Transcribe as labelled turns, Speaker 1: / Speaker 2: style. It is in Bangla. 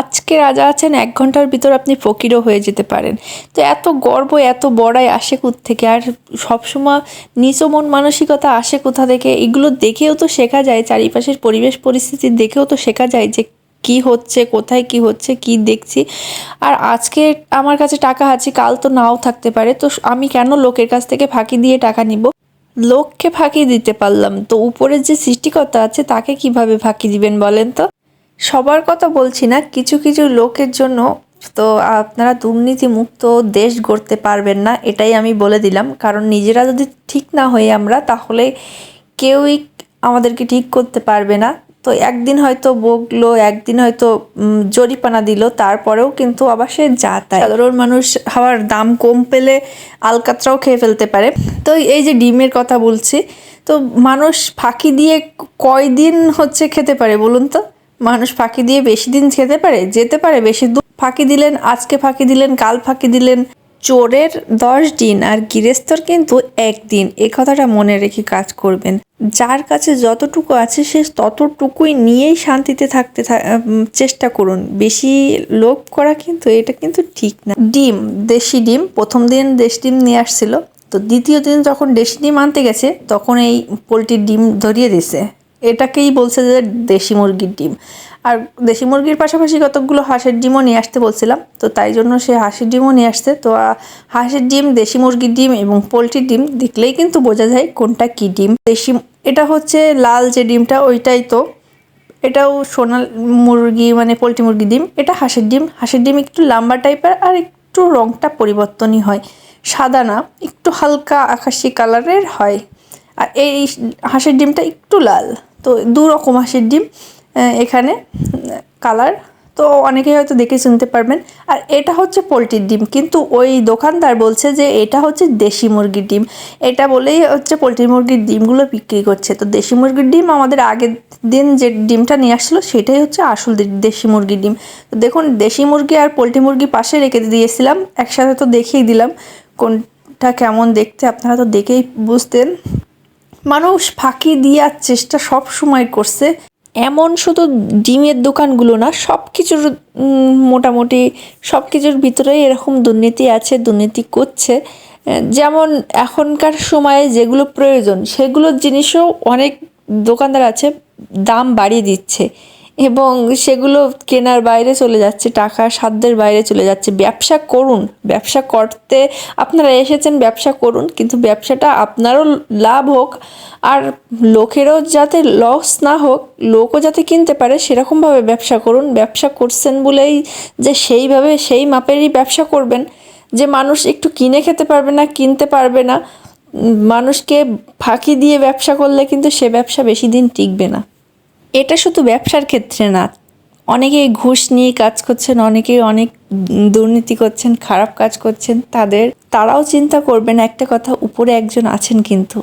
Speaker 1: আজকে রাজা আছেন, এক ঘণ্টার ভিতর আপনি ফকিরও হয়ে যেতে পারেন। তো এত গর্ব, এত বড়াই আসে থেকে আর সবসময় নিচ মন মানসিকতা আসে কোথা থেকে? এগুলো দেখেও তো শেখা যায়, চারিপাশের পরিবেশ পরিস্থিতি দেখেও তো শেখা যায় যে কি হচ্ছে, কোথায় কি হচ্ছে, কি দেখছি। আর আজকে আমার কাছে টাকা আছে, কাল তো নাও থাকতে পারে। তো আমি কেন লোকের কাছ থেকে ফাঁকি দিয়ে টাকা নিব? লোককে ফাঁকি দিতে পারলাম। তো উপরের যে সৃষ্টিকর্তা আছে, তাকে কীভাবে ফাঁকি দিবেন বলেন তো? সবার কথা বলছি না, কিছু কিছু লোকের জন্য তো আপনারা দুর্নীতি মুক্ত দেশ গড়তে পারবেন না, এটাই আমি বলে দিলাম। কারণ নিজেরা যদি ঠিক না হই আমরা, তাহলে কেউই আমাদেরকে ঠিক করতে পারবে না। তো একদিন হয়তো বকলো, একদিন হয়তো জরিপানা দিল, তারপরেও কিন্তু আবার সে যা তাই। সাধারণ মানুষ হওয়ার দাম কম পেলে আলকাতরাও খেয়ে ফেলতে পারে। তো এই যে ডিমের কথা বলছি, তো মানুষ ফাঁকি দিয়ে কয়দিন হচ্ছে খেতে পারে বলুন তো? মানুষ ফাঁকি দিয়ে বেশি দিন খেতে পারে, যেতে পারে বেশি দূর। ফাঁকি দিলেন, আজকে ফাঁকি দিলেন, কাল ফাঁকি দিলেন। চোরের দশ দিন আর গৃহস্থর কিন্তু একদিন। এ কথাটা মনে রেখে কাজ করবেন। যার কাছে যতটুকু আছে, সে ততটুকুই নিয়েই শান্তিতে থাকতে চেষ্টা করুন। বেশি লোভ করা কিন্তু, এটা কিন্তু ঠিক না। ডিম, দেশি ডিম, প্রথম দিন দেশি ডিম নিয়ে আসছিল। তো দ্বিতীয় দিন যখন দেশি ডিম আনতে গেছে, তখন এই পোলট্রির ডিম ধরিয়ে দিছে। এটাকেই বলছে যে দেশি মুরগির ডিম। আর দেশি মুরগির পাশাপাশি কতগুলো হাঁসের ডিমও নিয়ে আসতে বলছিলাম, তো তাই জন্য সে হাঁসের ডিমও নিয়ে আসছে। তো হাঁসের ডিম, দেশি মুরগির ডিম এবং পোলট্রির ডিম দেখলেই কিন্তু বোঝা যায় কোনটা কি ডিম। দেশি, এটা হচ্ছে লাল যে ডিমটা, ওইটাই তো। এটাও সোনাল মুরগি মানে পোলট্রি মুরগি ডিম। এটা হাঁসের ডিম। হাঁসের ডিম একটু লম্বা টাইপের আর একটু রংটা পরিবর্তনই হয়। সাদা না, একটু হালকা আকাশি কালারের হয়। আর এই হাঁসের ডিমটা একটু লাল, তো দু রকম হাঁসের ডিম এখানে কালার তো অনেকেই হয়তো দেখে শুনতে পারবেন। আর এটা হচ্ছে পোলট্রির ডিম, কিন্তু ওই দোকানদার বলছে যে এটা হচ্ছে দেশি মুরগির ডিম। এটা বলেই হচ্ছে পোলট্রি মুরগির ডিমগুলো বিক্রি করছে। তো দেশি মুরগির ডিম আমাদের আগের দিন যে ডিমটা নিয়ে আসছিল, সেটাই হচ্ছে আসল দেশি মুরগির ডিম। তো দেখুন, দেশি মুরগি আর পোলট্রি মুরগি পাশে রেখে দিয়েছিলাম, একসাথে তো দেখেই দিলাম, কোনটা কেমন দেখতে, আপনারা তো দেখেই বুঝতেন। মানুষ ফাঁকি দেওয়ার চেষ্টা সব সময় করছে। এমন শুধু ডিমের দোকানগুলো না সব কিছুর মোটামুটি সব কিছুর ভিতরেই এরকম দুর্নীতি আছে, দুর্নীতি করছে। যেমন এখনকার সময়ে যেগুলো প্রয়োজন, সেগুলোর জিনিসও অনেক দোকানদার আছে, দাম বাড়িয়ে দিচ্ছে। এবং সেগুলো কেনার বাইরে চলে যাচ্ছে, টাকা সাধ্যের বাইরে চলে যাচ্ছে। ব্যবসা করুন, ব্যবসা করতে আপনারা এসেছেন, ব্যবসা করুন, কিন্তু ব্যবসাটা আপনারও লাভ হোক, আর লোকেরও যাতে লস না হোক, লোকও যাতে কিনতে পারে, সেরকমভাবে ব্যবসা করুন। ব্যবসা করছেন বলেই যে সেইভাবে, সেই মাপেরই ব্যবসা করবেন। যে মানুষ একটু কিনে খেতে পারবে না, কিনতে পারবে না মানুষকে ফাঁকি দিয়ে ব্যবসা করলে কিন্তু সে ব্যবসা বেশি দিন টিকবে না। এটা শুধু ব্যবসার ক্ষেত্রে না অনেকেই ঘুষ নিয়ে কাজ করছেন অনেকেই অনেক দুর্নীতি করছেন, খারাপ কাজ করছেন, তাদের, তারাও চিন্তা করবেন একটা কথা, উপরে একজন আছেন কিন্তু।